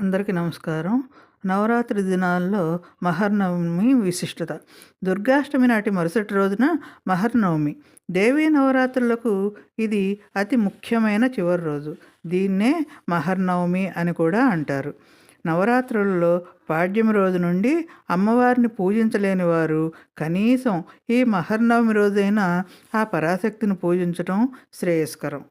అందరికీ నమస్కారం. నవరాత్రి దినాల్లో మహర్నవమి విశిష్టత. దుర్గాష్టమి నాటి మరుసటి రోజున మహర్నవమి. దేవీ నవరాత్రులకు ఇది అతి ముఖ్యమైన చివరి రోజు. దీన్నే మహర్నవమి అని కూడా అంటారు. నవరాత్రులలో పాడ్యమి రోజు నుండి అమ్మవారిని పూజించలేని వారు కనీసం ఈ మహర్నవమి రోజైనా ఆ పరాశక్తిని పూజించడం శ్రేయస్కరం.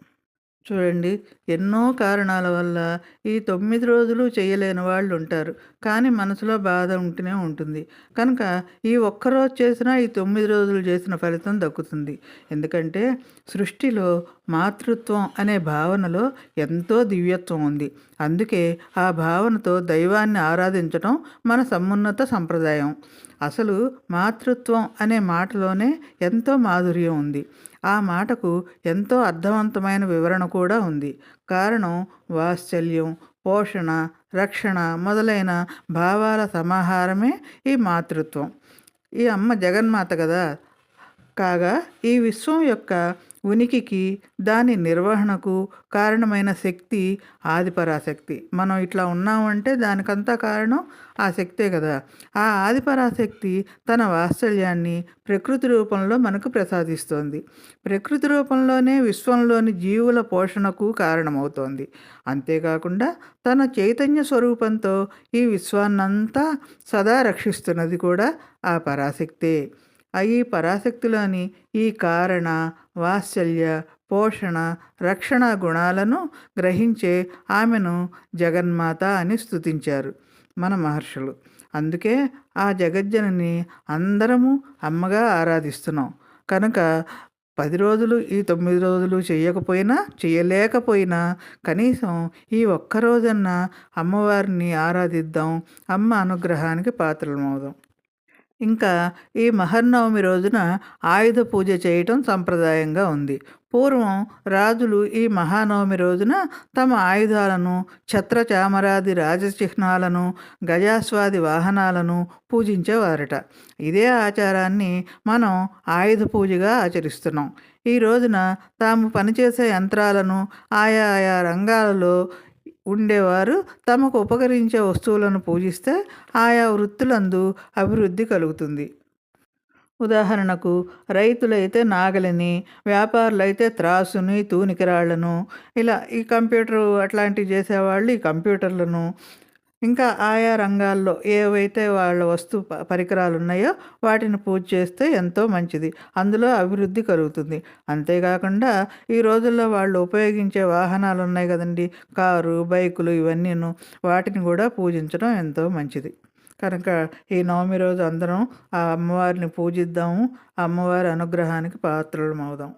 చూడండి ఎన్నో కారణాల వల్ల ఈ తొమ్మిది రోజులు చేయలేని వాళ్ళు ఉంటారు. కానీ మనసులో బాధ ఉంటూనే ఉంటుంది. కనుక ఈ ఒక్కరోజు చేసినా ఈ తొమ్మిది రోజులు చేసిన ఫలితం దక్కుతుంది. ఎందుకంటే సృష్టిలో మాతృత్వం అనే భావనలో ఎంతో దివ్యత్వం ఉంది. అందుకే ఆ భావనతో దైవాన్ని ఆరాధించడం మన సమున్నత సంప్రదాయం. అసలు మాతృత్వం అనే మాటలోనే ఎంతో మాధుర్యం ఉంది. ఆ మాటకు ఎంతో అర్థవంతమైన వివరణ కూడా ఉంది. కారణం వాత్సల్యం పోషణ రక్షణ మొదలైన భావాల సమాహారమే ఈ మాతృత్వం. ఈ అమ్మ జగన్మాత కదా? కాగా ఈ విశ్వం యొక్క ఉనికికి దాని నిర్వహణకు కారణమైన శక్తి ఆదిపరాశక్తి. మనం ఇట్లా ఉన్నామంటే దానికంతా కారణం ఆ శక్తే కదా. ఆ ఆదిపరాశక్తి తన వాత్సల్యాన్ని ప్రకృతి రూపంలో మనకు ప్రసాదిస్తోంది. ప్రకృతి రూపంలోనే విశ్వంలోని జీవుల పోషణకు కారణమవుతోంది. అంతేకాకుండా తన చైతన్య స్వరూపంతో ఈ విశ్వాన్నంతా సదా రక్షిస్తున్నది కూడా ఆ పరాశక్తే. అయి పరాశక్తిలోని ఈ కారణ వాత్సల్య పోషణ రక్షణ గుణాలను గ్రహించే ఆమెను జగన్మాత అని స్తుతించారు మన మహర్షులు. అందుకే ఆ జగజ్జనని అందరము అమ్మగా ఆరాధిస్తున్నాం. కనుక పది రోజులు ఈ తొమ్మిది రోజులు చేయకపోయినా చేయలేకపోయినా కనీసం ఈ ఒక్క రోజన్నా అమ్మవారిని ఆరాధిద్దాం అమ్మ అనుగ్రహానికి పాత్రలమవుదాం. ఇంకా ఈ మహర్నవమి రోజున ఆయుధ పూజ చేయటం సంప్రదాయంగా ఉంది. పూర్వం రాజులు ఈ మహానవమి రోజున తమ ఆయుధాలను ఛత్రచామరాది రాజచిహ్నాలను గజాస్వాది వాహనాలను పూజించేవారట. ఇదే ఆచారాన్ని మనం ఆయుధ పూజగా ఆచరిస్తున్నాం. ఈ రోజున తాము పనిచేసే యంత్రాలను ఆయా ఆయా రంగాలలో ఉండేవారు. తమకు ఉపకరించే వస్తువులను పూజిస్తే ఆయా వృత్తులందు అభివృద్ధి కలుగుతుంది. ఉదాహరణకు రైతులైతే నాగలిని వ్యాపారులైతే త్రాసుని తూనికిరాళ్ళను ఇలా ఈ కంప్యూటర్ అట్లాంటివి చేసేవాళ్ళు ఈ కంప్యూటర్లను ఇంకా ఆయా రంగాల్లో ఏవైతే వాళ్ళ వస్తు పరికరాలు ఉన్నాయో వాటిని పూజ చేస్తే ఎంతో మంచిది. అందులో అభివృద్ధి కలుగుతుంది. అంతేకాకుండా ఈ రోజుల్లో వాళ్ళు ఉపయోగించే వాహనాలు ఉన్నాయి కదండి. కారు బైకులు ఇవన్నీను వాటిని కూడా పూజించడం ఎంతో మంచిది. కనుక ఈ నవమి రోజు అందరం ఆ అమ్మవారిని పూజిద్దాము. అమ్మవారి అనుగ్రహానికి పాత్రలం అవుదాం